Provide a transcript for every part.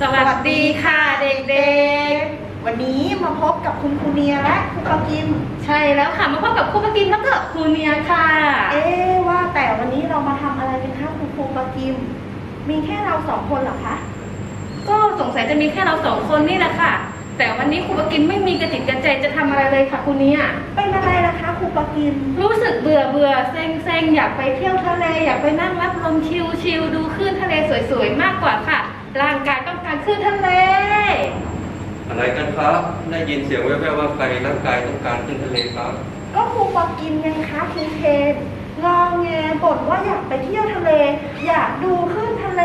สวัสดีค่ะเด็กๆ วันนี้มาพบกับคุณครูเนียและครูปกิม ใช่แล้วค่ะมาพบกับครูปกิมแล้วก็ครูเนียค่ะ เอ๊ว่าแต่วันนี้เรามาทำอะไรกันคะคุณครูปกิม มีแค่เราสองคนหรอคะ ก็สงสัยจะมีแค่เราสองคนนี่แหละค่ะ แต่วันนี้ครูปกินไม่มีกระติกกระใจจะทำอะไรเลยค่ะครูเนียเป็นอะไรล่ะคะครูปากิมรู้สึกเบื่อเบื่อเซ็งเซ็งอยากไปเที่ยวทะเลอยากไปนั่งรับลมชิลชิลดูคลื่นทะเลสวยๆมากกว่าค่ะ ร่างกายต้องการคลื่นทะเล อะไรกันครับ ได้ยินเสียงแว่วๆว่าใครร่างกายต้องการขึ้นทะเลครับ ก็ครูปากิมไงคะครูเทน งอแงบ่นว่าอยากไปเที่ยวทะเล อยากดูคลื่นทะเล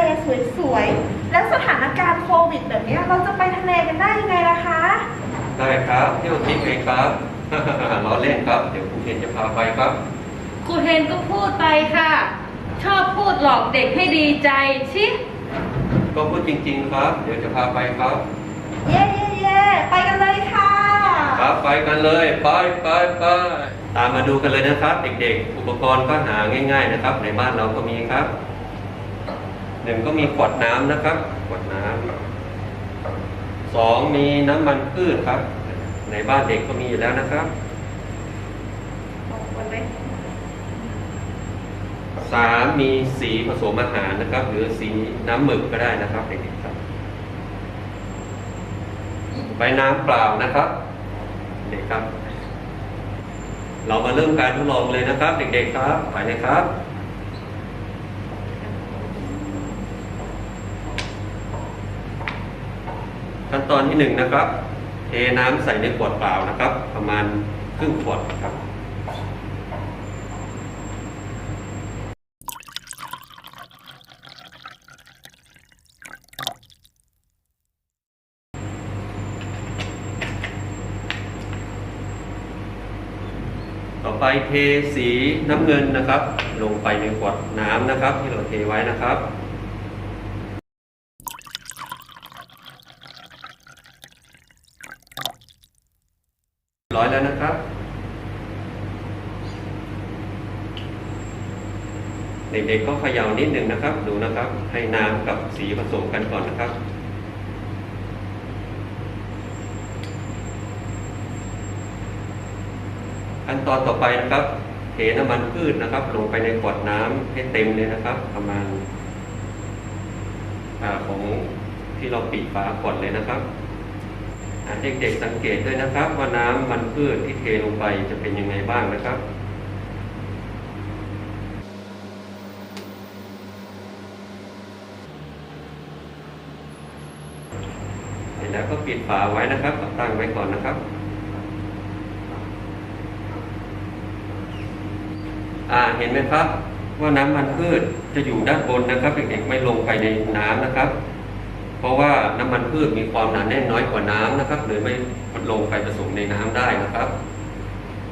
สวยๆ แล้วสถานการณ์โควิดแบบเนี้ยเราจะไปทะเลกันได้ยังไงล่ะคะ ได้ครับเที่ยวทริปเองครับ ล้อเล่นครับ เดี๋ยวครูเคนจะพาไปครับครูเทนก็พูดไปค่ะ ชอบพูดหลอกเด็กให้ดีใจชิก็พูดจริง ๆ ครับ เดี๋ยวจะพาไปครับ เย่เย่เย่ไปกันเลยค่ะ ครับไปกันเลย ไปไปไป ตามมาดูกันเลยนะครับ เด็กๆ อุปกรณ์ก็หาง่าย ๆนะครับ ในบ้านเราก็มีครับหนึ่งก็มีขวดน้ำนะครับ ขวดน้ำสองมีน้ำมันพืชครับ ในบ้านเด็กก็มีอยู่แล้วนะครับสามมีสีผสมอาหารนะครับ หรือสีน้ำหมึกก็ได้นะครับเด็กๆครับไปน้ำเปล่านะครับ เด็กครับ เรามาเริ่มการทดลองเลยนะครับ เด็กๆครับไปเลยครับขั้นตอนที่หนึ่งนะครับ เทน้ำใส่ในขวดเปล่านะครับ ประมาณครึ่งขวดครับ ไปเทสีน้ำเงินนะครับ ลงไปในขวดน้ำนะครับ ที่เราเทไว้นะครับร้อยแล้วนะครับ เด็กๆก็เขย่านิดหนึ่งนะครับ ดูนะครับ ให้น้ำกับสีผสมกันก่อนนะครับ ขั้นตอนต่อไปนะครับเทน้ำมันพืชนะครับ ลงไปในขวดน้ำให้เต็มเลยนะครับ ประมาณอของที่เราปิดฝาขวดเลยนะครับเด็กๆสังเกตด้วยนะครับ ว่าน้ำมันพืชที่เทลงไปจะเป็นยังไงบ้างนะครับเสร็จแล้วก็ปิดฝาไว้นะครับตั้งไว้ก่อนนะครับ อ่าเห็นไหมครับว่าน้ำมันพืชจะอยู่ด้านบนนะครับเด็กๆไม่ลงไปในน้ำนะครับ เพราะว่าน้ำมันพืชมีความหนาแน่นน้อยกว่าน้ำนะครับเลยไม่ลงไปผสมในน้ำได้นะครับ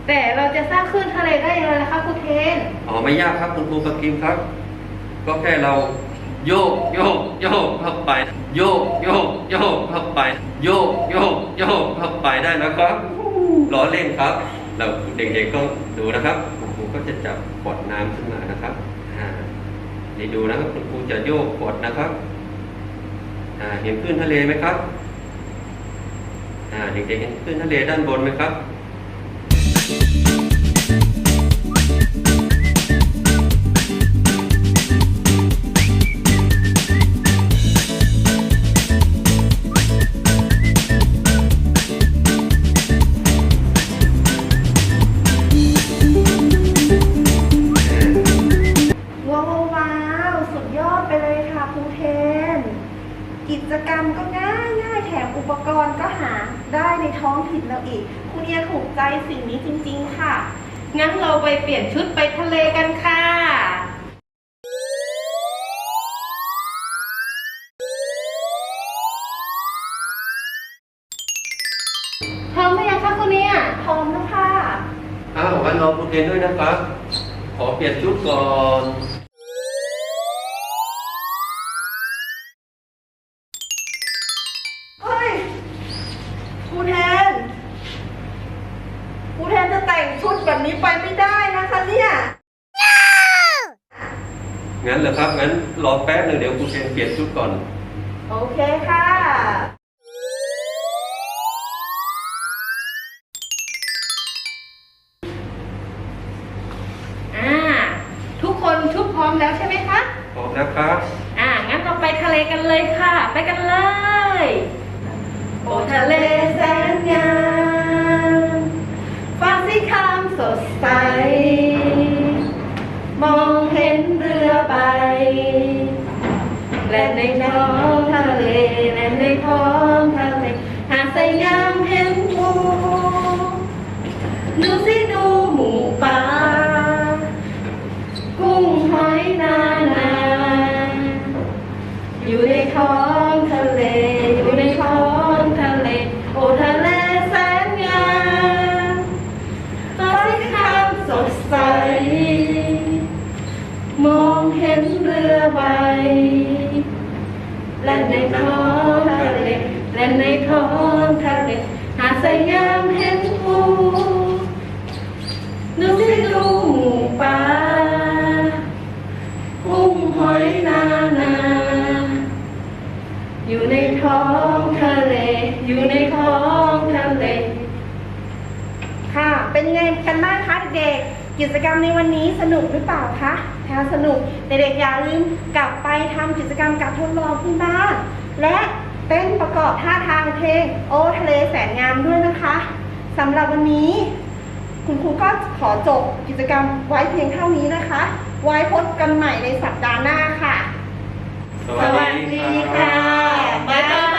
แต่เราจะสร้างคลื่นทะเลได้ยังไงล่ะคะครูเทนอ๋อไม่ยากครับคุณครูปกิมครับ ก็แค่เราโยกโยกโยกเข้าไปโยกโยกโยกเข้าไปโยกโยกโยกเข้าไปได้แล้วครับล้อเล่นครับ เราเด็กๆก็ดูนะครับคุณครูก็จะจับขวดน้ำขึ้นมานะครับนี่ดูนะครับคุณครูจะโยกขวดนะครับเห็นขึ้นทะเลไหมครับเด็กๆเห็นขึ้นทะเลด้านบนไหมครับ กรณ์ก็หาได้ในท้องถิ่นเราอีก คุณเนียถูกใจสิ่งนี้จริง ๆ ค่ะ งั้นเราไปเปลี่ยนชุดไปทะเลกันค่ะ พร้อมหรือยังคะคุณเนี่ยพร้อมแล้วค่ะ อ้าววันรอคุณเรียนด้วยนะครับ ขอเปลี่ยนชุดก่อน เฮ้ยครูแทนครู แทนจะแต่งชุดแบบนี้ไปไม่ได้นะคะเนี่ย งั้นเหรอครับ งั้นรอแป๊บหนึ่งเดี๋ยวคุณเรียนเปลี่ยนชุดก่อนอโอเคค่ะ อ่า ทุกคนชุบพร้อมแล้วใช่ไหมคะ พร้อมแล้วครับ อ่า งั้นเราไปทะเลกันเลยค่ะ ไปกันเลย โอ้ทะเล หอยนานา อยู่ในท้องทะเล อยู่ในท้องทะเล โอ้ทะเลแสนงามฟ้าสีครามสดใส มองเห็นเรือใบ และในท้องทะเล และในท้องทะเล หาดสงามเห็นปูดูสิดูหมูป่า หอยนานา อยู่ในท้องทะเล อยู่ในท้องทะเล ค่ะ เป็นไงกันบ้างคะเด็กๆ กิจกรรมในวันนี้สนุกหรือเปล่าคะถ้าสนุกเด็กๆอย่าลืมกลับไปทำกิจกรรมการทดลองที่บ้าน และเต้นประกอบท่าทางเพลงโอทะเลแสนงามด้วยนะคะสำหรับวันนี้ คุณครูก็ขอจบกิจกรรมไว้เพียงเท่านี้นะคะ ไว้พบกันใหม่ในสัปดาห์หน้าค่ะ สวัสดีค่ะ บ๊ายบาย